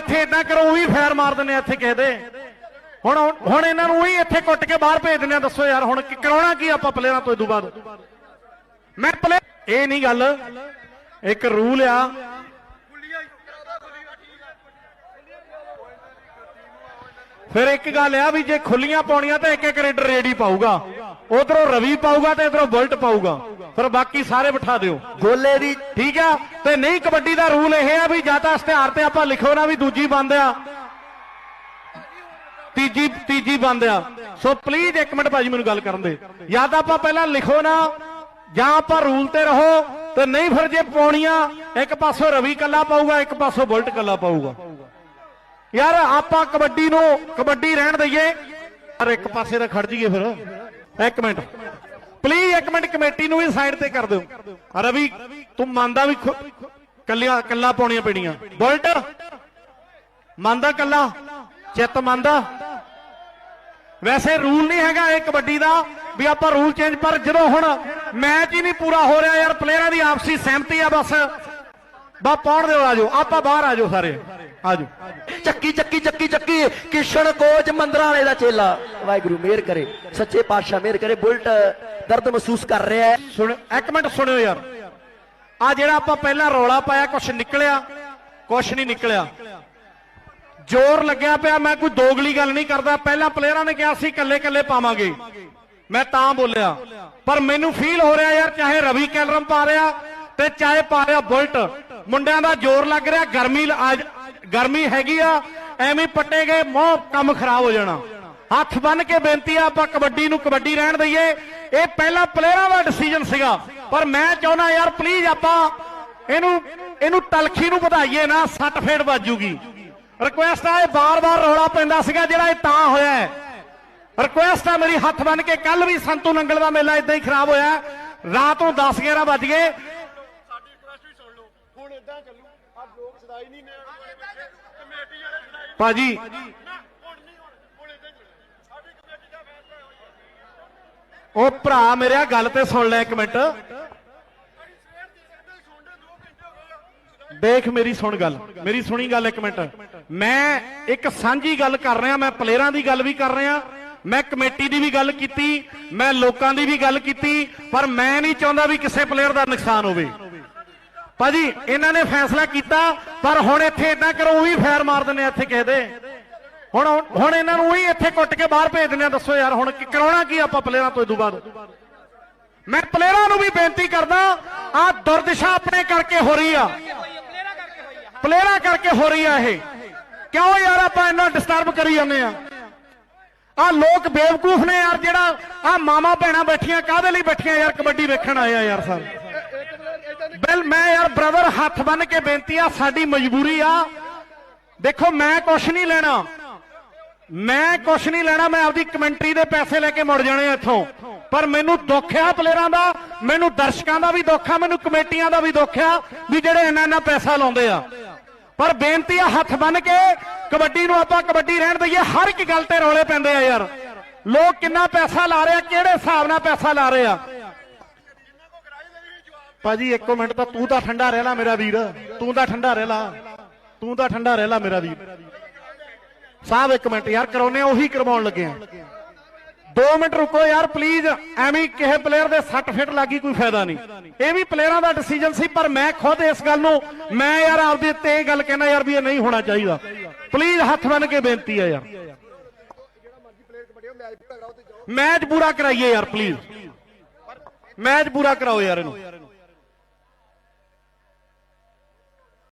ਇੱਥੇ ਇਦਾਂ ਕਰੋ, ਉਹੀ ਫੈਰ ਮਾਰ ਦਿੰਦੇ ਆ ਇੱਥੇ ਕਿਸੇ ਦੇ। ਹੁਣ ਹੁਣ ਇਹਨਾਂ ਨੂੰ ਉਹੀ ਇੱਥੇ ਕੁੱਟ ਕੇ ਬਾਹਰ ਭੇਜ ਦਿੰਦੇ ਆ, ਦੱਸੋ ਯਾਰ, ਹੁਣ ਕਰਾਉਣਾ ਕੀ ਆਪਾਂ ਪਲੇਅਰਾਂ ਤੋਂ ਇਦੋਂ ਬਾਅਦ? ਮੈਂ ਪਲੇ ਇਹ ਨਹੀਂ ਗੱਲ। ਇੱਕ ਰੂਲ ਆ। ਫਿਰ ਇੱਕ ਗੱਲ ਆ ਵੀ ਜੇ ਖੁੱਲੀਆਂ ਪਾਉਣੀਆਂ ਤਾਂ ਇੱਕ ਇੱਕ ਰੇਡਰ ਰੇਡੀ ਪਾਊਗਾ। ਉਧਰੋਂ ਰਵੀ ਪਾਊਗਾ ਤੇ ਇਧਰੋਂ ਬੁਲਟ ਪਾਊਗਾ। ਫਿਰ ਬਾਕੀ ਸਾਰੇ ਬਿਠਾ ਦਿਓ। ਗੋਲੇ ਦੀ ਠੀਕ ਆ? ਤੇ ਨਹੀਂ ਕਬੱਡੀ ਦਾ ਰੂਲ ਇਹ ਆ ਵੀ ਜਾਂ ਤਾਂ ਇਸ਼ਤਿਹਾਰ ਤੇ ਆਪਾਂ ਲਿਖੋ ਨਾ ਵੀ ਦੂਜੀ ਬੰਦ ਆ। ਤੀਜੀ ਤੀਜੀ ਬੰਦ ਆ। ਸੋ ਪਲੀਜ਼ ਇੱਕ ਮਿੰਟ ਭਾਜੀ ਮੈਨੂੰ ਗੱਲ ਕਰਨ ਦੇ। ਜਾਂ ਤਾਂ ਆਪਾਂ ਪਹਿਲਾਂ ਲਿਖੋ ਨਾ ਜਾਂ ਆਪਾਂ ਰੂਲ ਤੇ ਰਹੋ ਤੇ ਨਹੀਂ ਫਿਰ ਜੇ ਪਾਉਣੀਆਂ ਇੱਕ ਪਾਸੋਂ ਰਵੀ ਕੱਲਾ ਪਾਊਗਾ ਇੱਕ ਪਾਸੋਂ ਬੁਲਟ ਕੱਲਾ ਪਾਊਗਾ। ਯਾਰ ਆਪਾਂ ਕਬੱਡੀ ਨੂੰ ਕਬੱਡੀ ਰਹਿਣ ਦਈਏ। ਯਾਰ ਇੱਕ ਪਾਸੇ ਤਾਂ ਖੜ ਜਾਈਏ ਫਿਰ। ਇੱਕ ਮਿੰਟ। ਪਲੀਜ਼ ਇੱਕ ਮਿੰਟ ਕਮੇਟੀ ਨੂੰ ਵੀ ਸਾਈਡ ਤੇ ਕਰ ਦਿਓ। ਰਵੀ, ਤੂੰ ਮੰਨਦਾ ਵੀ ਕੱਲਿਆ ਕੱਲਾ ਪਾਉਣੀਆਂ ਪੈਣੀਆਂ। ਬੁਲਟ? ਮੰਨਦਾ ਕੱਲਾ? ਚਿੱਤ ਮੰਨਦਾ? ਵੈਸੇ ਰੂਲ ਨਹੀਂ ਹੈਗਾ ਇਹ ਕਬੱਡੀ ਦਾ ਵੀ ਆਪਾਂ ਰੂਲ ਚੇਂਜ ਪਰ ਜਦੋਂ ਹੁਣ ਮੈਚ ਹੀ ਨਹੀਂ ਪੂਰਾ ਹੋ ਰਿਹਾ ਯਾਰ, ਪਲੇਅਰਾਂ ਦੀ ਆਪਸੀ ਸਹਿਮਤੀ ਆ ਬਸ। ਬਾ, ਪਾਉਣ ਦਿਓ ਆਜੋ ਆਪਾਂ ਬਾਹਰ ਆਜੋ ਸਾਰੇ। ਆਜੋ। ਚੱਕੀ ਚੱਕੀ ਚੱਕੀ ਚੱਕੀ। ਕਿਸ਼ਨ ਕੋਚ ਮੰਦਰਾਂ ਦਾ ਚੇਲਾ। ਵਾਹਿਗੁਰੂ, ਮਿਹਰ ਕਰੇ। ਸੱਚੇ ਪਾਤਸ਼ਾਹ ਮਿਹਰ ਕਰੇ। ਬੁਲਟ ਦਰਦ ਮਹਿਸੂਸ ਕਰ ਰਿਹਾ ਹੈ। ਸੁਣ, ਇੱਕ ਮਿੰਟ ਸੁਣਿਓ ਯਾਰ। ਆ ਜਿਹੜਾ ਆਪਾਂ ਪਹਿਲਾਂ ਰੌਲਾ ਪਾਇਆ, ਕੁਛ ਨਿਕਲਿਆ? ਕੁਛ ਨਹੀਂ ਨਿਕਲਿਆ। ਜ਼ੋਰ ਲੱਗਿਆ ਪਿਆ। ਮੈਂ ਕੋਈ ਦੋਗਲੀ ਗੱਲ ਨਹੀਂ ਕਰਦਾ। ਪਹਿਲਾਂ ਪਲੇਅਰਾਂ ਨੇ ਕਿਹਾ ਸੀ ਕੱਲੇ ਕੱਲੇ ਪਾਵਾਂਗੇ। ਮੈਂ ਤਾਂ ਬੋਲਿਆ। ਪਰ ਮੈਨੂੰ ਫੀਲ ਹੋ ਰਿਹਾ ਯਾਰ, ਚਾਹੇ ਰਵੀ ਕੈਲਰਮ ਪਾ ਰਿਹਾ ਤੇ ਚਾਹੇ ਪਾ ਰਿਹਾ ਬੁਲਟ। ਮੁੰਡਿਆਂ ਦਾ ਜ਼ੋਰ ਲੱਗ ਰਿਹਾ। ਗਰਮੀ ਅੱਜ ਗਰਮੀ ਹੈਗੀ ਆ, ਐਵੇਂ ਪੱਟੇ ਗਏ, ਮੋਹ ਕੰਮ ਖਰਾਬ ਹੋ ਜਾਣਾ। ਹੱਥ ਬੰਨ ਕੇ ਬੇਨਤੀ ਆ, ਆਪਾਂ ਕਬੱਡੀ ਨੂੰ ਕਬੱਡੀ ਰਹਿਣ ਦਈਏ। ਇਹ ਪਹਿਲਾਂ ਪਲੇਅਰਾਂ ਦਾ ਡਿਸੀਜਨ ਸੀਗਾ। ਪਰ ਮੈਂ ਚਾਹੁੰਦਾ ਯਾਰ ਪਲੀਜ਼ ਆਪਾਂ ਇਹਨੂੰ ਇਹਨੂੰ ਤਲਖੀ ਨੂੰ ਵਧਾਈਏ ਨਾ, ਸੱਟ ਫੇੜ ਵੱਜੂਗੀ। ਰਿਕੁਐਸਟ ਆ, ਇਹ ਬਾਰ-ਬਾਰ ਰੌਲਾ ਪੈਂਦਾ ਸੀਗਾ, ਜਿਹੜਾ ਇਹ ਤਾਂ ਹੋਇਆ ਹੈ। ਰਿਕੁਐਸਟ ਆ ਮੇਰੀ ਹੱਥ ਬੰਨ ਕੇ ਕੱਲ ਵੀ ਸੰਤੂ ਨੰਗਲ ਦਾ ਮੇਲਾ ਇਦਾਂ ਹੀ ਖਰਾਬ ਹੋਇਆ। ਰਾਤ ਨੂੰ 10 11 ਵੱਜ ਗਏ। ਸਾਡੀ ਰਿਕੁਐਸਟ ਵੀ ਸੁਣ ਲਓ। ਹੁਣ ਇਦਾਂ ਚੱਲੂ ਆ ਲੋਕ ਸਦਾਈ ਨਹੀਂ ਨੇ। ਭਾਜੀ। ਉਹ ਭਰਾ ਮੇਰਿਆ ਗੱਲ ਤੇ ਸੁਣ ਲੈ ਇੱਕ ਮਿੰਟ। ਅਸੀਂ ਸਵੇਰ ਦੀ ਕਹਿੰਦੇ ਸੁਣਦੇ 2 ਘੰਟੇ ਹੋ ਗਏ ਆ। ਸਦਾਈ ਦੇਖ ਮੇਰੀ ਸੁਣ ਗੱਲ ਮੇਰੀ ਸੁਣੀ ਗੱਲ ਇੱਕ ਮਿੰਟ। ਮੈਂ ਇੱਕ ਸਾਂਝੀ ਗੱਲ ਕਰ ਰਿਹਾ ਮੈਂ ਪਲੇਅਰਾਂ ਦੀ ਗੱਲ ਵੀ ਕਰ ਰਿਹਾ ਮੈਂ ਕਮੇਟੀ ਦੀ ਵੀ ਗੱਲ ਕੀਤੀ ਮੈਂ ਲੋਕਾਂ ਦੀ ਵੀ ਗੱਲ ਕੀਤੀ ਪਰ ਮੈਂ ਨਹੀਂ ਚਾਹੁੰਦਾ ਵੀ ਕਿਸੇ ਪਲੇਅਰ ਦਾ ਨੁਕਸਾਨ ਹੋਵੇ। ਭਾਜੀ, ਇਹਨਾਂ ਨੇ ਫੈਸਲਾ ਕੀਤਾ, ਪਰ ਹੁਣ ਇੱਥੇ ਇਦਾਂ ਕਰੋ, ਉਹੀ ਫੈਰ ਮਾਰ ਦਿੰਦੇ ਆ ਇੱਥੇ ਕਿਸੇ ਦੇ। ਹੁਣ ਹੁਣ ਇਹਨਾਂ ਨੂੰ ਉਹੀ ਇੱਥੇ ਕੁੱਟ ਕੇ ਬਾਹਰ ਭੇਜ ਦਿੰਦੇ ਆ, ਦੱਸੋ ਯਾਰ, ਹੁਣ ਕੀ ਕਰਾਉਣਾ ਕੀ ਆਪਾਂ ਪਲੇਅਰਾਂ ਤੋਂ ਇਦੋਂ ਬਾਅਦ? ਮੈਂ ਪਲੇਅਰਾਂ ਨੂੰ ਵੀ ਬੇਨਤੀ ਕਰਦਾ ਆ ਦੁਰਦਸ਼ਾ ਆਪਣੇ ਕਰਕੇ ਹੋ ਰਹੀ ਆ। ਪਲੇਅਰਾਂ ਕਰਕੇ ਹੋ ਰਹੀ ਆ ਇਹ। ਕਿਉਂ ਯਾਰ ਆਪਾਂ ਇੰਨਾ ਡਿਸਟਰਬ ਕਰੀ ਜਾਂਦੇ ਆ? ਆ ਲੋਕ ਬੇਵਕੂਫ ਨੇ ਯਾਰ, ਜਿਹੜਾ ਆ ਮਾਮਾ ਭੈਣਾਂ ਬੈਠੀਆਂ, ਕਾਹਦੇ ਲਈ ਬੈਠੀਆਂ ਯਾਰ, ਕਬੱਡੀ ਵੇਖਣ ਆਏ ਆ ਯਾਰ ਸਰ। ਬਿਲ, ਮੈਂ ਯਾਰ ਬ੍ਰਦਰ ਹੱਥ ਬੰਨ ਕੇ ਬੇਨਤੀ ਆ, ਸਾਡੀ ਮਜਬੂਰੀ ਆ। ਦੇਖੋ, ਮੈਂ ਕੁਛ ਨਹੀਂ ਲੈਣਾ। ਮੈਂ ਕੁਛ ਨਹੀਂ ਲੈਣਾ, ਮੈਂ ਆਪਦੀ ਕਮੈਂਟਰੀ ਦੇ ਪੈਸੇ ਲੈ ਕੇ ਮੁੜ ਜਾਣੇ ਇੱਥੋਂ। ਪਰ ਮੈਨੂੰ ਦੁੱਖ ਆ ਪਲੇਅਰਾਂ ਦਾ, ਮੈਨੂੰ ਦਰਸ਼ਕਾਂ ਦਾ ਵੀ ਦੁੱਖ ਆ, ਮੈਨੂੰ ਕਮੇਟੀਆਂ ਦਾ ਵੀ ਦੁੱਖ ਆ, ਵੀ ਜਿਹੜੇ ਇੰਨਾ ਇੰਨਾ ਪੈਸਾ ਲਾਉਂਦੇ ਆ। ਪਰ ਬੇਨਤੀ ਆ ਹੱਥ ਬੰਨ ਕੇ, ਕਬੱਡੀ ਨੂੰ ਆਪਾਂ ਕਬੱਡੀ ਰਹਿਣ ਦਈਏ, ਹਰ ਇੱਕ ਗੱਲ ਤੇ ਰੌਲੇ ਪੈਂਦੇ ਆ ਯਾਰ। ਲੋਕ ਕਿੰਨਾ ਪੈਸਾ ਲਾ ਰਹੇ ਆ, ਕਿਹੜੇ ਹਿਸਾਬ ਨਾਲ ਪੈਸਾ ਲਾ ਰਹੇ ਆ? ਭਾਜੀ, ਇੱਕੋ ਮਿੰਟ ਤਾਂ ਤੂੰ ਤਾਂ ਠੰਡਾ ਰਹਿ ਲਾ ਮੇਰਾ ਵੀਰ। ਤੂੰ ਤਾਂ ਠੰਡਾ ਰਹਿ ਲਾ। ਤੂੰ ਤਾਂ ਠੰਡਾ ਰਹਿ ਲਾ ਮੇਰਾ ਵੀਰ। ਸਾਹਿਬ, ਇੱਕ ਮਿੰਟ ਯਾਰ ਕਰਾਉਨੇ ਆ, ਉਹੀ ਕਰਵਾਉਣ ਲੱਗੇ ਆ। 2 ਮਿੰਟ ਰੁਕੋ ਯਾਰ ਪਲੀਜ਼ ਐਵੇਂ ਕਿਸੇ ਪਲੇਅਰ ਦੇ ਸੱਟ ਫਿੱਟ ਲੱਗੀ ਕੋਈ ਫਾਇਦਾ ਨਹੀਂ। ਇਹ ਵੀ ਪਲੇਅਰਾਂ ਦਾ ਡਿਸੀਜਨ ਸੀ, ਪਰ ਮੈਂ ਖੁਦ ਇਸ ਗੱਲ ਨੂੰ, ਮੈਂ ਯਾਰ ਆਪਦੇ ਤੇ ਇਹ ਗੱਲ ਕਹਿਣਾ ਯਾਰ ਵੀ ਇਹ ਨਹੀਂ ਹੋਣਾ ਚਾਹੀਦਾ। ਪਲੀਜ਼ ਹੱਥ ਬੰਨ ਕੇ ਬੇਨਤੀ ਆ ਯਾਰ। ਮੈਚ ਪੂਰਾ ਕਰਾਈਏ ਯਾਰ ਪਲੀਜ਼ ਮੈਚ ਪੂਰਾ ਕਰਾਓ ਯਾਰ ਇਹਨੂੰ।